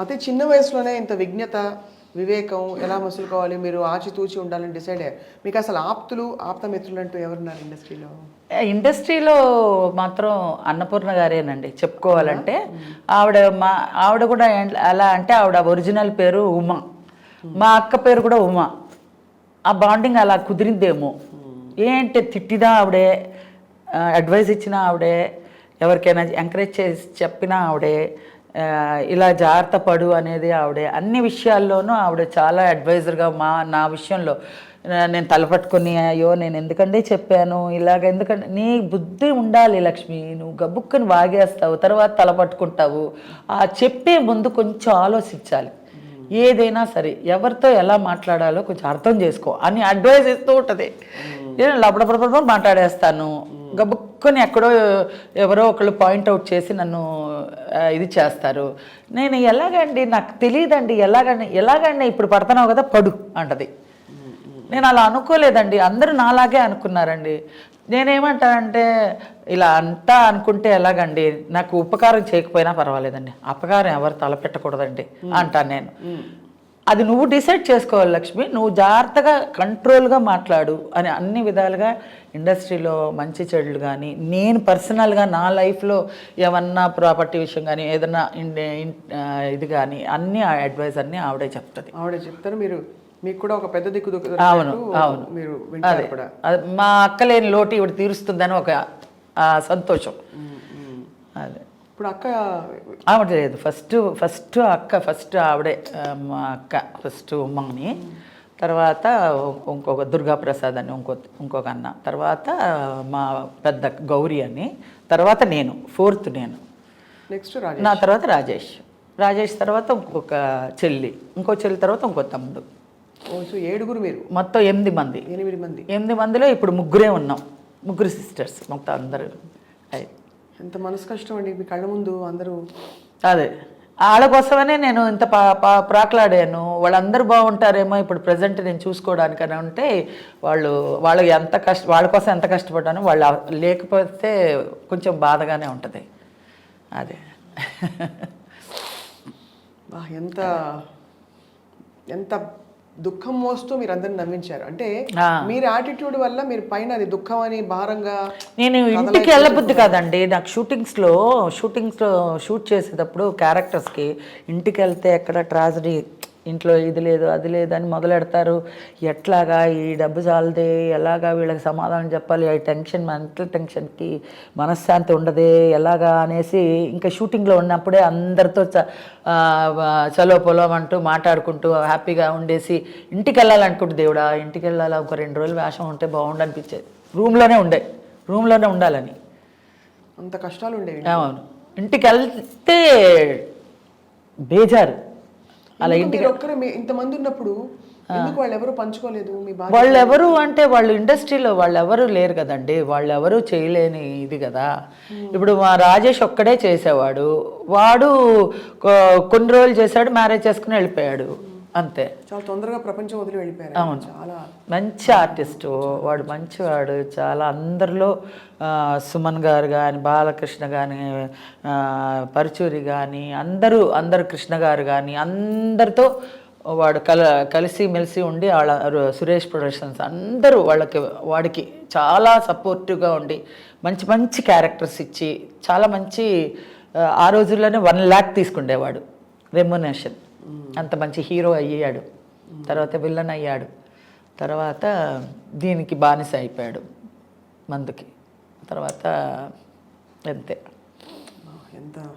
అదే చిన్న వయసులోనే ఇంత విజ్ఞత వివేకం ఎలా మసులుకోవాలి? మీరు ఆచితూచి ఉండాలని డిసైడ్ అయ్యారు. మీకు అసలు ఆప్తులు ఆప్త మిత్రులు అంటూ ఎవరున్నారు ఇండస్ట్రీలో? ఇండస్ట్రీలో మాత్రం అన్నపూర్ణ గారేనండి చెప్పుకోవాలంటే. ఆవిడ మా ఆవిడ కూడా ఎలా అంటే ఆవిడ ఒరిజినల్ పేరు ఉమా. మా అక్క పేరు కూడా ఉమా. ఆ బాండింగ్ అలా కుదిరిందేమో. ఏంటి తిట్టినా ఆవిడే? అడ్వైస్ ఇచ్చినా ఆవిడే? ఎవరికైనా ఎంకరేజ్ చేసి చెప్పినా ఆవిడే? ఇలా జాగ్రత్త పడు అనేది ఆవిడే. అన్ని విషయాల్లోనూ ఆవిడ చాలా అడ్వైజర్గా మా నా విషయంలో నేను తలపట్టుకుని అయ్యో నేను ఎందుకంటే చెప్పాను? ఇలాగ ఎందుకంటే నీ బుద్ధి ఉండాలి లక్ష్మి. నువ్వు గబుక్కుని వాగేస్తావు తర్వాత తలపట్టుకుంటావు. ఆ చెప్పే ముందు కొంచెం ఆలోచించాలి. ఏదైనా సరే ఎవరితో ఎలా మాట్లాడాలో కొంచెం అర్థం చేసుకో. అని అడ్వైస్ ఇస్తూ ఉంటుంది. నేను లబడబడబడ మాట్లాడేస్తాను. గబుక్కుని ఎక్కడో ఎవరో ఒకళ్ళు పాయింట్అవుట్ చేసి నన్ను ఇది చేస్తారు. నేను ఎలాగండి నాకు తెలియదండి ఎలాగండి ఎలాగండి ఇప్పుడు పడుతున్నావు కదా పడు అంటది. నేను అలా అనుకోలేదండి. అందరూ నాలాగే అనుకున్నారండి. నేనేమంటానంటే ఇలా అంతా అనుకుంటే ఎలాగండి? నాకు ఉపకారం చేయకపోయినా పర్వాలేదండి. అపకారం ఎవరు తలపెట్టకూడదండి అంటాను నేను. అది నువ్వు డిసైడ్ చేసుకోవాలి లక్ష్మి. నువ్వు జాగ్రత్తగా కంట్రోల్గా మాట్లాడు అని అన్ని విధాలుగా ఇండస్ట్రీలో మంచి చెడులు కానీ నేను పర్సనల్గా నా లైఫ్లో ఏమన్నా ప్రాపర్టీ విషయం కానీ ఏదన్నా ఇది కానీ అన్ని అడ్వైస్ అన్నీ ఆవిడే చెప్తుంది. ఆవిడ చెప్తారు మీరు మీకు కూడా ఒక పెద్ద దిక్కు అవును, అవును. మీరు అది. మా అక్కలేని లోటు ఇవిడ తీరుస్తుందని ఒక సంతోషం. అదే. ఇప్పుడు అక్క ఆవిడ లేదు. ఫస్ట్ ఫస్ట్ అక్క ఫస్ట్ ఆవిడే మా అక్క ఫస్ట్ ఉమ్మని. తర్వాత ఇంకొక దుర్గా ప్రసాద్ అని ఇంకో ఇంకొక అన్న. తర్వాత మా పెద్ద గౌరీ అని. తర్వాత నేను ఫోర్త్ నేను. నెక్స్ట్ నా తర్వాత రాజేష్. రాజేష్ తర్వాత ఇంకొక చెల్లి. ఇంకో చెల్లి తర్వాత ఇంకో తమ్ముడు. సో ఏడుగురు మీరు? మొత్తం ఎనిమిది మంది. ఎనిమిది మంది. ఎనిమిది మందిలో ఇప్పుడు ముగ్గురే ఉన్నాం. ముగ్గురు సిస్టర్స్ మొత్తం అందరూ. అది ఎంత మనసు కష్టం అండి. మీ కళ్ళ ముందు అందరూ అదే. వాళ్ళ కోసమనే నేను ఇంత పా పా ప్రాకులాడాను. వాళ్ళందరూ బాగుంటారేమో ఇప్పుడు ప్రజెంట్ నేను చూసుకోవడానికని ఉంటే వాళ్ళు వాళ్ళకి ఎంత కష్ట వాళ్ళ కోసం ఎంత కష్టపడ్డాను వాళ్ళు లేకపోతే కొంచెం బాధగానే ఉంటుంది. అదే. ఎంత ఎంత దుఃఖం మోస్తూ మీరు అందరిని నమ్మించారు. అంటే. మీరు యాటిట్యూడ్ వల్ల మీరు పైన అది దుఃఖం అని భారంగా నేను ఇంటికి వెళ్ళబుద్ధి కాదండి. నాకు షూటింగ్స్లో షూటింగ్స్లో షూట్ చేసేటప్పుడు క్యారెక్టర్స్కి ఇంటికి వెళ్తే ఎక్కడ ట్రాజడీ ఇంట్లో ఇది లేదు అది లేదు అని మొదలెడతారు. ఎట్లాగా ఈ డబ్బు చాలదే ఎలాగా వీళ్ళకి సమాధానం చెప్పాలి ఈ టెన్షన్ మెంటల్ టెన్షన్కి మనశ్శాంతి ఉండదే ఎలాగా అనేసి ఇంకా షూటింగ్లో ఉన్నప్పుడే అందరితో చ ఆ, ఆ, చలో పొలం అంటూ మాట్లాడుకుంటూ హ్యాపీగా ఉండేసి ఇంటికి వెళ్ళాలనుకుంటు దేవుడా ఇంటికి వెళ్ళాలా ఒక రెండు రోజులు వేషం ఉంటే బాగుండు అనిపించేది రూమ్లోనే ఉండే రూమ్లోనే ఉండాలని. అంత కష్టాలు ఉండేవి అవును. ఇంటికి వెళ్తే బేజారు. అలా ఇంటికి ఇంతమంది ఉన్నప్పుడు వాళ్ళు ఎవరు పంచుకోలేదు వాళ్ళు ఎవరు అంటే వాళ్ళు ఇండస్ట్రీలో వాళ్ళు ఎవరు లేరు కదండి. వాళ్ళు ఎవరు చేయలేని ఇది కదా. ఇప్పుడు మా రాజేష్ ఒక్కడే చేసేవాడు. వాడు కొన్ని రోజులు చేశాడు మ్యారేజ్ చేసుకుని వెళ్ళిపోయాడు. అంతే. చాలా తొందరగా ప్రపంచం వదిలి వెళ్ళిపోయారు. అవును. చాలా మంచి ఆర్టిస్టు. వాడు మంచివాడు. చాలా అందరిలో సుమన్ గారు కానీ బాలకృష్ణ కానీ పరుచూరి కానీ అందరూ అందరు కృష్ణ గారు కానీ అందరితో వాడు కల కలిసి మెలిసి ఉండి వాళ్ళ సురేష్ ప్రొడక్షన్స్ అందరూ వాళ్ళకి వాడికి చాలా సపోర్టివ్గా ఉండి మంచి మంచి క్యారెక్టర్స్ ఇచ్చి చాలా మంచి ఆ, ఆ రోజుల్లోనే వన్ ల్యాక్ తీసుకుండేవాడు. రెమ్యునేషన్. అంత మంచి హీరో అయ్యాడు. తర్వాత విల్లన్ అయ్యాడు. తర్వాత దీనికి బానిస అయిపోయాడు మందుకి. తర్వాత అంతే. ఎంత